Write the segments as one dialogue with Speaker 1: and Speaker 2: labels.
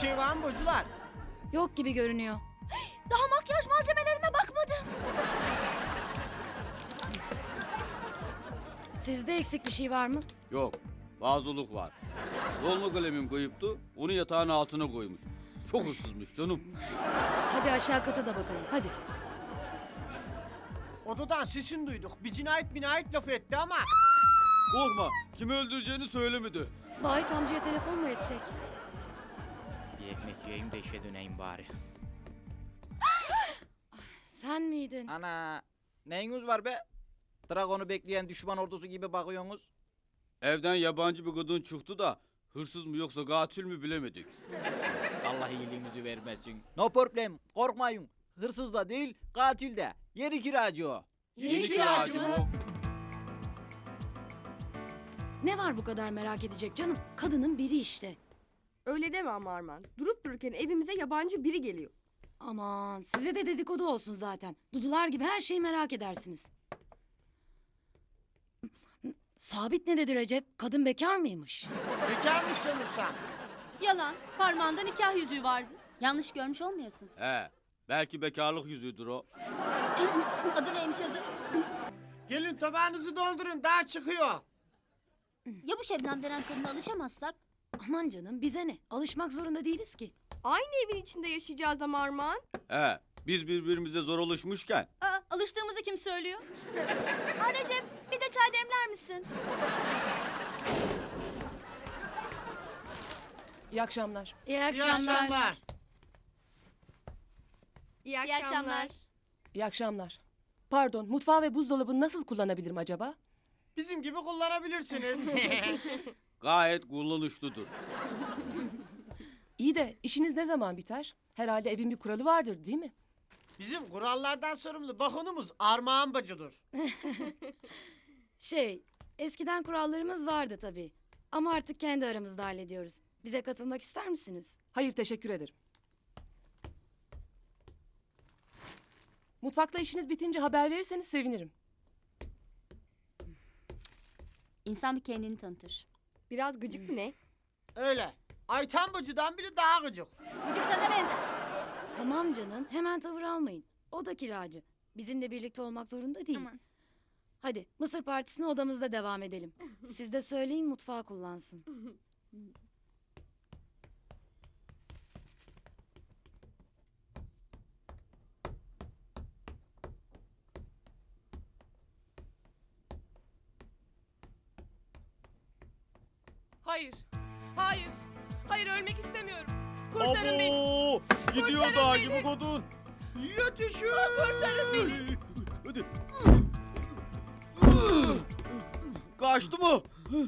Speaker 1: şey var mı bocular?
Speaker 2: Yok gibi görünüyor.
Speaker 3: Daha makyaj malzemelerime bakmadım.
Speaker 2: Sizde eksik bir şey var mı?
Speaker 4: Yok. Fazlalık var. Dolma kalemim kayıptı. Onu yatağın altına koymuş. Çok hırsızmış canım.
Speaker 2: Hadi aşağı kata da bakalım. Hadi.
Speaker 1: Odadan sesini duyduk. Bir cinayet binayet lafı etti ama.
Speaker 4: Korkma. Kimi öldüreceğini söylemedi.
Speaker 2: Vahit amcaya telefon mu etsek?
Speaker 5: Yiyeyim de işe döneyim bari.
Speaker 2: Sen miydin?
Speaker 5: Ana neyiniz var be? Dragon'u bekleyen düşman ordusu gibi bakıyorsunuz.
Speaker 4: Evden yabancı bir kadın çıktı da hırsız mı yoksa katil mi bilemedik.
Speaker 5: Allah iyiliğinizi vermesin. No problem. Korkmayın. Hırsız da değil, katil de. Yeri kiracı o.
Speaker 2: Yeni kiracı mı? Ne var bu kadar merak edecek canım? Kadının biri işte.
Speaker 6: Öyle deme ama Arman. Durup dururken evimize yabancı biri geliyor.
Speaker 2: Aman size de dedikodu olsun zaten. Dudular gibi her şeyi merak edersiniz. Sabit ne dedi Recep? Kadın bekar mıymış?
Speaker 1: Bekar mı sanırsam?
Speaker 3: Yalan. Parmağında nikah yüzüğü vardı. Yanlış görmüş olmayasın.
Speaker 4: He. Belki bekarlık yüzüdür o.
Speaker 3: adı neymiş adı?
Speaker 1: Gelin tabağınızı doldurun daha çıkıyor.
Speaker 3: Ya bu Şebnem denen kadına alışamazsak?
Speaker 2: Aman canım bize ne? Alışmak zorunda değiliz ki.
Speaker 6: Aynı evin içinde yaşayacağız ama Arman.
Speaker 4: He. Biz birbirimize zor alışmışken
Speaker 3: Aa, alıştığımızı kim söylüyor? Recep bir de çay demler misin?
Speaker 7: İyi akşamlar.
Speaker 2: İyi
Speaker 1: İyi
Speaker 2: akşamlar.
Speaker 1: akşamlar.
Speaker 6: İyi akşamlar.
Speaker 7: İyi akşamlar. Pardon, mutfağı ve buzdolabını nasıl kullanabilirim acaba?
Speaker 1: Bizim gibi kullanabilirsiniz.
Speaker 4: gayet kullanışlıdır.
Speaker 7: İyi de işiniz ne zaman biter? Herhalde evin bir kuralı vardır değil mi?
Speaker 1: Bizim kurallardan sorumlu bakonumuz Armağan Bacı'dır.
Speaker 2: Şey, eskiden kurallarımız vardı tabii. Ama artık kendi aramızda hallediyoruz. Bize katılmak ister misiniz?
Speaker 7: Hayır, teşekkür ederim. Mutfakta işiniz bitince haber verirseniz sevinirim.
Speaker 3: İnsan bir kendini tanıtır.
Speaker 6: Biraz gıcık mı ne?
Speaker 1: Öyle. Ayten Bacı'dan biri daha gıcık.
Speaker 3: Gıcık sana benzer.
Speaker 2: Tamam canım, hemen tavır almayın. O da kiracı. Bizimle birlikte olmak zorunda değil.
Speaker 3: Aman.
Speaker 2: Hadi Mısır Partisi'ne odamızda devam edelim. Siz de söyleyin mutfağı kullansın.
Speaker 7: Hayır, hayır, hayır ölmek istemiyorum. Kurtarın beni.
Speaker 4: Abo! Gidiyor
Speaker 7: Kurtarın
Speaker 4: dağ
Speaker 7: beni.
Speaker 4: gibi kadın.
Speaker 1: Yetişin.
Speaker 7: Kurtarın beni.
Speaker 4: Hadi. Kaçtı mı?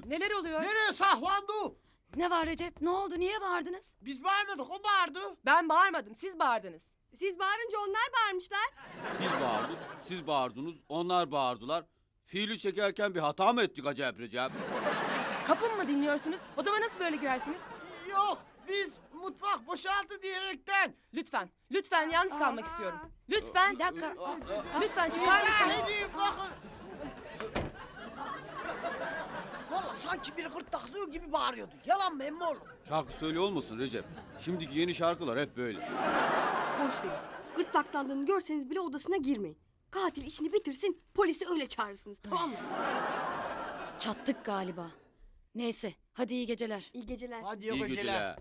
Speaker 7: Neler oluyor?
Speaker 1: Nereye saklandı?
Speaker 2: Ne var Recep? Ne oldu? Niye bağırdınız?
Speaker 1: Biz bağırmadık o bağırdı.
Speaker 7: Ben bağırmadım, siz bağırdınız.
Speaker 6: Siz bağırınca onlar bağırmışlar.
Speaker 4: Biz bağırdık, siz bağırdınız, onlar bağırdılar. Fiili çekerken bir hata mı ettik acaba Recep?
Speaker 7: Kapımı mı dinliyorsunuz? Odama nasıl böyle girersiniz?
Speaker 1: Yok biz mutfak boşaltı diyerekten.
Speaker 7: Lütfen, lütfen yalnız kalmak istiyorum. Lütfen,
Speaker 2: Bir dakika.
Speaker 7: lütfen çıkar mısınız?
Speaker 1: İzah edeyim bakın. Valla sanki biri gırtlaklıyor gibi bağırıyordu. Yalan mı emmi oğlum?
Speaker 4: Şarkı söylüyor olmasın Recep? Şimdiki yeni şarkılar hep böyle.
Speaker 6: Boş verin. Gırtlaklandığını görseniz bile odasına girmeyin. Katil işini bitirsin, polisi öyle çağırırsınız tamam mı?
Speaker 2: Çattık galiba. Neyse, hadi iyi geceler.
Speaker 6: İyi geceler.
Speaker 1: Hadi
Speaker 4: İyi
Speaker 1: yok
Speaker 4: geceler.